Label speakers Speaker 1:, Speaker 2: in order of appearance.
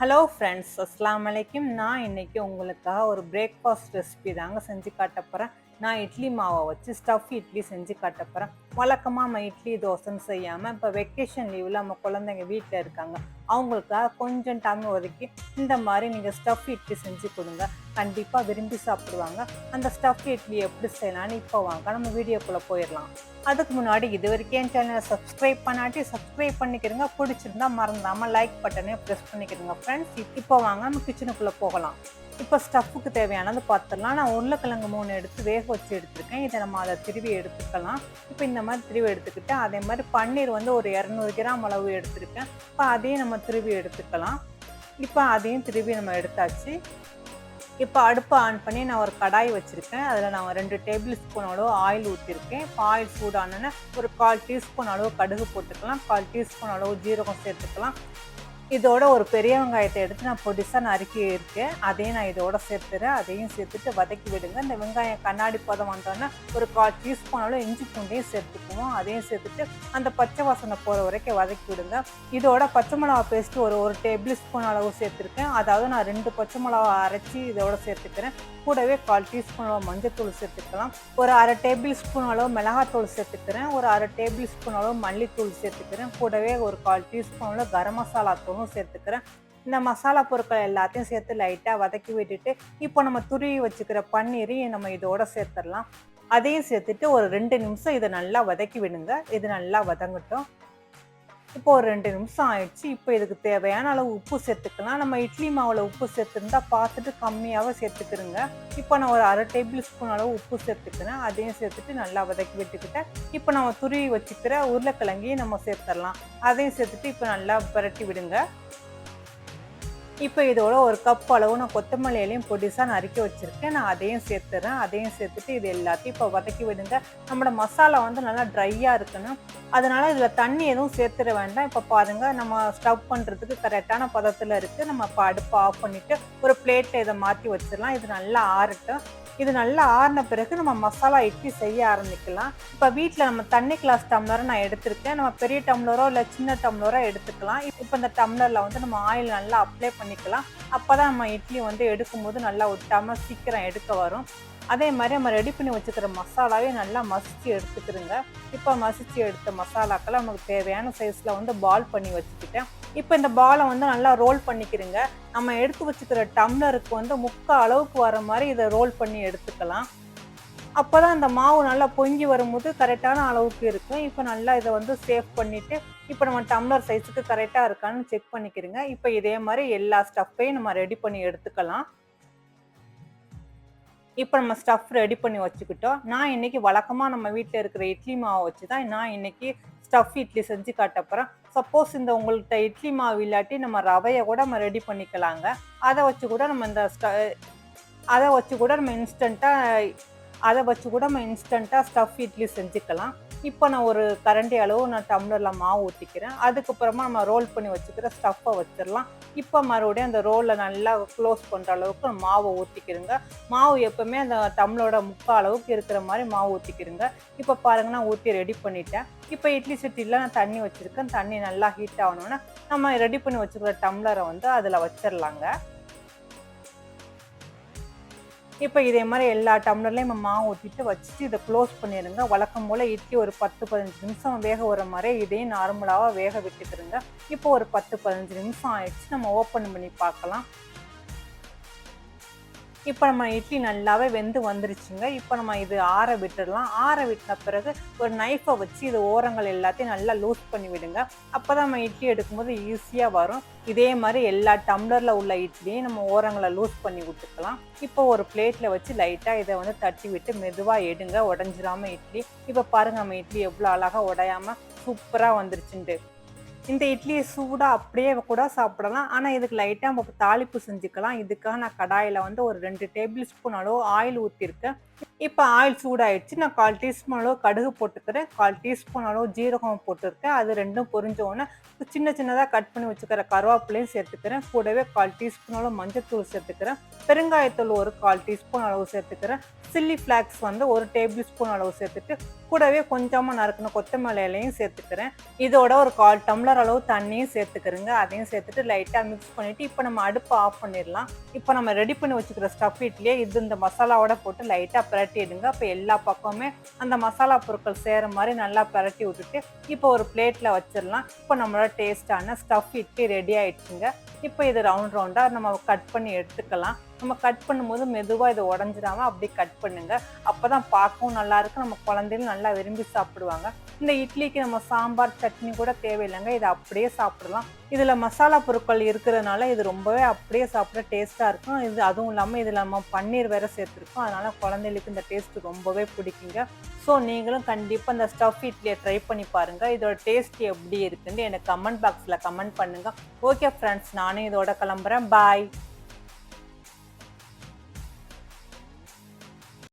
Speaker 1: Hello friends அஸ்லாம் வலைக்கும் நான் இன்றைக்கி உங்களுக்காக ஒரு பிரேக்ஃபாஸ்ட் ரெசிபி தாங்க செஞ்சு காட்ட போகிறேன் நான் இட்லி மாவை வச்சு ஸ்டஃப் இட்லி செஞ்சு காட்ட போகிறேன் வழக்கமாக நம்ம இட்லி தோசைன்னு செய்யாமல் இப்போ வெக்கேஷன் லீவில் நம்ம குழந்தைங்க வீட்டில் இருக்காங்க. அவங்களுக்காக கொஞ்சம் டைம் ஒதுக்கி இந்த மாதிரி நீங்கள் ஸ்டஃப் இட்லி செஞ்சு கொடுங்க. கண்டிப்பாக விரும்பி சாப்பிடுவாங்க. அந்த ஸ்டஃப் இட்லி எப்படி செய்யலாம்னு இப்போ வாங்க நம்ம வீடியோக்குள்ளே போயிடலாம். அதுக்கு முன்னாடி இது வரைக்கும் என் சேனலை சப்ஸ்கிரைப் பண்ணாட்டி சப்ஸ்கிரைப் பண்ணிக்கிறங்க பிடிச்சிருந்தா மறந்தாமல் லைக் பட்டனே ப்ரெஸ் பண்ணிக்கிறங்க ஃப்ரெண்ட்ஸ் இப்போ வாங்க நம்ம கிச்சனுக்குள்ளே போகலாம். இப்போ ஸ்டஃப்புக்கு தேவையானது பார்த்துடலாம் நான் உருளைக்கிழங்கு மூணு எடுத்து வேக வச்சு எடுத்திருக்கேன். இதை நம்ம அதை திருவி எடுத்துக்கலாம். இப்போ இந்த மாதிரி திருவி எடுத்துக்கிட்டு அதே மாதிரி பன்னீர் வந்து ஒரு இரநூறு கிராம் அளவு எடுத்திருக்கேன். இப்போ அதையும் நம்ம திருவி எடுத்துக்கலாம். இப்போ அதையும் திருவி நம்ம எடுத்தாச்சு. இப்போ அடுப்பை ஆன் பண்ணி நான் ஒரு கடாய் வச்சுருக்கேன். அதில் நான் ரெண்டு டேபிள் ஸ்பூன் அளவு ஆயில் ஊற்றிருக்கேன் இப்போ ஆயில் சூடானோன்னே ஒரு கால் டீஸ்பூன் அளவு கடுகு போட்டுக்கலாம். கால் டீஸ்பூன் அளவு ஜீரகம் சேர்த்துக்கலாம். இதோட ஒரு பெரிய வெங்காயத்தை எடுத்து நான் பொடிசாக நறுக்கி இருக்கேன். அதையும் நான் இதோட சேர்த்துறேன். அதையும் சேர்த்துட்டு வதக்கி விடுங்க. இந்த வெங்காயம் கண்ணாடி பதம் வந்தோன்னே ஒரு கால் டீஸ்பூன் அளவு இஞ்சி பூண்டையும் சேர்த்துக்குவோம் அதையும் சேர்த்துட்டு அந்த பச்சை வாசனை போகிற வரைக்கும் வதக்கி விடுங்க. இதோட பச்சை மிளகா பேஸ்ட்டு ஒரு ஒரு டேபிள் ஸ்பூன் அளவு சேர்த்துருக்கேன். அதாவது நான் ரெண்டு பச்சை மிளகா அரைச்சி இதோட சேர்த்துக்கிறேன். கூடவே கால் டீஸ்பூன் அளவு மஞ்சத்தூள் சேர்த்துக்கலாம். ஒரு அரை டேபிள் ஸ்பூன் அளவு மிளகாத்தூள் சேர்த்துக்கிறேன். ஒரு அரை டேபிள் ஸ்பூன் அளவு மல்லித்தூள் சேர்த்துக்கிறேன். கூடவே ஒரு கால் டீஸ்பூன் அளவு கரம் மசாலா தூள் மிளகும் சேர்த்துக்கிறேன். இந்த மசாலா பொருட்கள் எல்லாத்தையும் சேர்த்து லைட்டாக வதக்கி விட்டுட்டு இப்போ நம்ம துருவி வச்சுக்கிற பன்னீரையும் நம்ம இதோட சேர்த்துடலாம். அதையும் சேர்த்துட்டு ஒரு ரெண்டு நிமிஷம் இதை நல்லா வதக்கி விடுங்க. இது நல்லா வதங்கட்டும். இப்போ ஒரு ரெண்டு நிமிஷம் ஆயிடுச்சு இப்போ இதுக்கு தேவையான அளவு உப்பு சேர்த்துக்கலாம். நம்ம இட்லி மாவில் உப்பு சேர்த்துருந்தா பார்த்துட்டு கம்மியாகவே சேர்த்துக்கிறோங்க இப்போ நான் ஒரு அரை டேபிள் ஸ்பூன் அளவு உப்பு சேர்த்துக்கிறேன். அதையும் சேர்த்துட்டு நல்லா வதக்கி விட்டுக்கிட்டேன். இப்போ நம்ம துருவி வச்சுக்கிற உருளைக்கிழங்கையும் நம்ம சேர்த்துடலாம். அதையும் சேர்த்துட்டு இப்போ நல்லா புரட்டி விடுங்க. இப்போ இதோட ஒரு கப் அளவு நான் கொத்தமல்லி இலையும் பொடிசாக நறுக்கி வச்சுருக்கேன். நான் அதையும் சேர்த்துறேன். அதையும் சேர்த்துட்டு இது எல்லாத்தையும் இப்போ வதக்கி விடுங்க. நம்மளோட மசாலா வந்து நல்லா ட்ரையாக இருக்கணும். அதனால் இதில் தண்ணி எதுவும் சேர்த்துட வேண்டாம். இப்போ பாருங்கள் நம்ம ஸ்டவ் பண்ணுறதுக்கு கரெக்டான பதத்தில் இருக்குது நம்ம இப்போ அடுப்பை ஆஃப் பண்ணிவிட்டு ஒரு பிளேட்டில் இதை மாற்றி வச்சிடலாம். இது நல்லா ஆறட்டும். இது நல்லா ஆறின பிறகு நம்ம மசாலா இட்லி செய்ய ஆரம்பிக்கலாம். இப்போ வீட்டில் நம்ம தண்ணி கிளாஸ் டம்ளரை நான் எடுத்திருக்கேன். நம்ம பெரிய டம்ளரோ இல்லை சின்ன டம்ளரோ எடுத்துக்கலாம். இப்போ இந்த டம்ளரில் வந்து நம்ம ஆயில் நல்லா அப்ளை பண்ணிக்கலாம். அப்போ தான் நம்ம இட்லி வந்து எடுக்கும்போது நல்லா ஒட்டாமல் சீக்கிரம் எடுக்க வரும். அதே மாதிரி நம்ம ரெடி பண்ணி வச்சுக்கிற மசாலாவே நல்லா மசிச்சு எடுத்துக்கிறோங்க இப்போ மசிச்சு எடுத்த மசாலாக்களை நமக்கு தேவையான சைஸில் வந்து பால் பண்ணி வச்சுக்கிட்டேன். இப்போ இந்த பாலை வந்து நல்லா ரோல் பண்ணிக்கிறீங்க நம்ம எடுத்து வச்சுக்கிற டம்ளருக்கு வந்து முக்கால் அளவுக்கு வர மாதிரி இதை ரோல் பண்ணி எடுத்துக்கலாம். அப்போ தான் இந்த மாவு நல்லா பொங்கி வரும்போது கரெக்டான அளவுக்கு இருக்கும். இப்போ நல்லா இதை வந்து சேவ் பண்ணிவிட்டு இப்போ நம்ம டம்ளர் சைஸுக்கு கரெக்டாக இருக்கான்னு செக் பண்ணிக்கிறோங்க இப்போ இதே மாதிரி எல்லா ஸ்டஃப்பையும் நம்ம ரெடி பண்ணி எடுத்துக்கலாம். இப்போ நம்ம ஸ்டஃப் ரெடி பண்ணி வச்சுக்கிட்டோம். நான் இன்னைக்கு வழக்கமாக நம்ம வீட்டில் இருக்கிற இட்லி மாவை வச்சு தான் நான் இன்னைக்கு ஸ்டஃப் இட்லி செஞ்சு காட்டப்புறம் சப்போஸ் இந்த உங்கள்கிட்ட இட்லி மாவு இல்லாட்டி நம்ம ரவையை கூட நம்ம ரெடி பண்ணிக்கலாங்க. அதை வச்சு கூட நம்ம இந்த ஸ்ட அதை வச்சு கூட நம்ம இன்ஸ்டண்ட்டாக அதை வச்சு கூட நம்ம இன்ஸ்டண்ட்டாக ஸ்டஃப் இட்லி செஞ்சுக்கலாம். இப்போ நான் ஒரு கரண்டி அளவு நான் டம்ளரில் மாவு ஊற்றிக்கிறேன் அதுக்கப்புறமா நம்ம ரோல் பண்ணி வச்சுக்கிற ஸ்டஃப்பை வச்சிடலாம். இப்போ மறுபடியும் அந்த ரோலில் நல்லா க்ளோஸ் பண்ணுற அளவுக்கு மாவை ஊற்றிக்கிறோங்க மாவு எப்போவுமே அந்த டம்ளரோட முக்கால் அளவுக்கு இருக்கிற மாதிரி மாவு ஊற்றிக்கிறோங்க இப்போ பாருங்க நான் ஊற்றி ரெடி பண்ணிட்டேன். இப்போ இட்லி சட்டியில் நான் தண்ணி வச்சுருக்கேன். தண்ணி நல்லா ஹீட் ஆகணுன்னா நம்ம ரெடி பண்ணி வச்சுக்கிற டம்ளரை வந்து அதில் வச்சிடலாங்க. இப்போ இதே மாதிரி எல்லா டம்ளர்லையும் நம்ம மாவு ஊற்றிட்டு வச்சுட்டு இதை க்ளோஸ் பண்ணிடுங்க வழக்கம் போல் இட்லி ஒரு பத்து பதினஞ்சு நிமிஷம் வேக வர மாதிரி இதையும் நார்மலாக வேக விட்டுக்கிறோங்க இப்போ ஒரு பத்து பதினஞ்சு நிமிஷம் ஆயிடுச்சு. நம்ம ஓப்பன் பண்ணி பார்க்கலாம். இப்போ நம்ம இட்லி நல்லாவே வெந்து வந்துருச்சுங்க. இப்போ நம்ம இது ஆற விட்டுடலாம் ஆற விட்ட பிறகு ஒரு நைஃபை வச்சு இது ஓரங்கள் எல்லாத்தையும் நல்லா லூஸ் பண்ணி விடுங்க. அப்போ தான் நம்ம இட்லி எடுக்கும்போது ஈஸியாக வரும். இதே மாதிரி எல்லா டம்ளரில் உள்ள இட்லியும் நம்ம ஓரங்களை லூஸ் பண்ணி விட்டுக்கலாம். இப்போ ஒரு பிளேட்டில் வச்சு லைட்டாக இதை வந்து தட்டி விட்டு மெதுவாக எடுங்க. உடஞ்சிடாமல் இட்லி. இப்போ பாருங்க நம்ம இட்லி எவ்வளோ அழகாக உடையாமல் சூப்பராக வந்துருச்சுன்ட்டு. இந்த இட்லியை சூடாக அப்படியே கூட சாப்பிடலாம். ஆனால் இதுக்கு லைட்டாக நம்ம தாளிப்பு செஞ்சுக்கலாம். இதுக்காக நான் கடாயில் வந்து ஒரு ரெண்டு டேபிள் ஸ்பூன் அளவு ஆயில் ஊற்றிருக்கேன் இப்போ ஆயில் சூடாயிடுச்சு. நான் கால் டீஸ்பூன் அளவு கடுகு போட்டுக்கிறேன். கால் டீஸ்பூன் அளவு ஜீரகம் போட்டிருக்கேன். அது ரெண்டும் பொரிஞ்ச உடனே சின்ன சின்னதாக கட் பண்ணி வச்சுக்கிற கருவேப்பிலையும் சேர்த்துக்கிறேன். கூடவே கால் டீஸ்பூன் அளவு மஞ்சத்தூள் சேர்த்துக்கிறேன். பெருங்காயத்தூள் ஒரு கால் டீஸ்பூன் அளவு சேர்த்துக்கிறேன். சில்லி ஃப்ளாக்ஸ் வந்து ஒரு டேபிள் ஸ்பூன் அளவு சேர்த்துட்டு கூடவே கொஞ்சமாக நறுக்கின கொத்தமல்லி இலையும் சேர்த்துக்கிறேன். இதோட ஒரு கால் டம்ளர் அளவு தண்ணியும் சேர்த்துக்கிறேங்க. அதையும் சேர்த்துட்டு லைட்டாக மிக்ஸ் பண்ணிவிட்டு இப்போ நம்ம அடுப்பை ஆஃப் பண்ணிடலாம். இப்போ நம்ம ரெடி பண்ணி வச்சுக்கிற ஸ்டஃப் இட்லியே இது இந்த மசாலாவோட போட்டு லைட்டாக பிரட்டிடுங்க. அப்போ எல்லா பக்கமுமே அந்த மசாலா பொருட்கள் சேர மாதிரி நல்லா பிரட்டி விட்டுட்டு இப்போ ஒரு பிளேட்டில் வச்சிடலாம். இப்போ நம்மளோட டேஸ்ட்டான ஸ்டஃப் இட்லி ரெடி ஆயிடுச்சுங்க. இப்போ இது ரவுண்ட் ரவுண்டாக நம்ம கட் பண்ணி எடுத்துக்கலாம். நம்ம கட் பண்ணும்போது மெதுவாக இதை உடஞ்சிடாமல் அப்படியே கட் பண்ணுங்க. அப்போ தான் பார்க்கவும் நல்லாயிருக்கும் நம்ம குழந்தைகளும் நல்லா விரும்பி சாப்பிடுவாங்க. இந்த இட்லிக்கு நம்ம சாம்பார் சட்னி கூட தேவையில்லைங்க. இதை அப்படியே சாப்பிடலாம். இதில் மசாலா பொருட்கள் இருக்கிறதுனால இது ரொம்பவே அப்படியே சாப்பிட டேஸ்ட்டாக இருக்கும். இது அதுவும் இல்லாமல் இதில் நம்ம பன்னீர் வேற சேர்த்துருக்கோம். அதனால் குழந்தைகளுக்கு இந்த டேஸ்ட் ரொம்பவே பிடிக்குங்க. ஸோ நீங்களும் கண்டிப்பாக இந்த ஸ்டஃப் இட்லியை ட்ரை பண்ணி பாருங்கள் இதோட டேஸ்ட் எப்படி இருக்குன்னு எனக்கு கமெண்ட் பாக்ஸில் கமெண்ட் பண்ணுங்கள் ஓகே ஃப்ரெண்ட்ஸ் நானும் இதோட கிளம்புறேன். பாய்